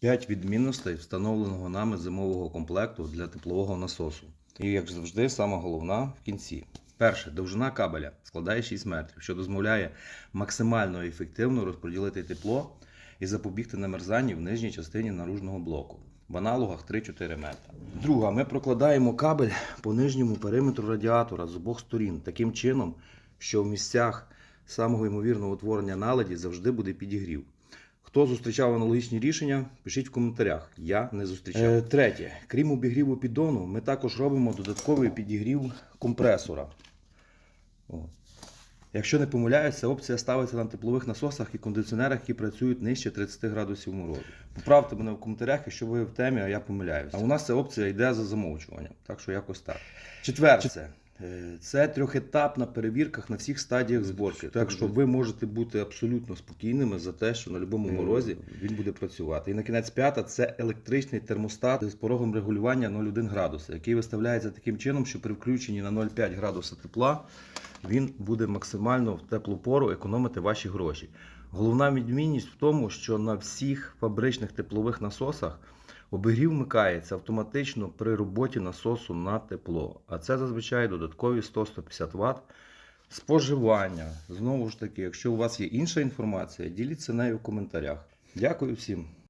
5 відмінностей встановленого нами зимового комплекту для теплового насосу. І, як завжди, сама головна в кінці. Перше, довжина кабеля складає 6 метрів, що дозволяє максимально ефективно розподілити тепло і запобігти намерзанню в нижній частині наружного блоку. В аналогах 3-4 метри. Друга, ми прокладаємо кабель по нижньому периметру радіатора з обох сторін, таким чином, що в місцях самого ймовірного утворення наледі завжди буде підігрів. Хто зустрічав аналогічні рішення, пишіть в коментарях. Я не зустрічав. Е, третє. Крім обігріву піддону, ми також робимо додатковий підігрів компресора. О. Якщо не помиляюсь, ця опція ставиться на теплових насосах і кондиціонерах, які працюють нижче 30 градусів морозу. Поправте мене в коментарях, якщо ви в темі, а я помиляюсь. А у нас ця опція йде за замовчуванням, так що якось так. Четверте. Е, Це трьохетапна перевірка на всіх стадіях зборки. Так що ви можете бути абсолютно спокійними за те, що на будь-якому морозі він буде працювати. І на кінець п'ята це електричний термостат з порогом регулювання 0,1 градуса, який виставляється таким чином, що при включенні на 0,5 градуса тепла він буде максимально в теплу пору економити ваші гроші. Головна відмінність в тому, що на всіх фабричних теплових насосах обігрів вмикається автоматично при роботі насосу на тепло. А це зазвичай додаткові 100-150 Вт споживання. Знову ж таки, якщо у вас є інша інформація, діліться нею в коментарях. Дякую всім.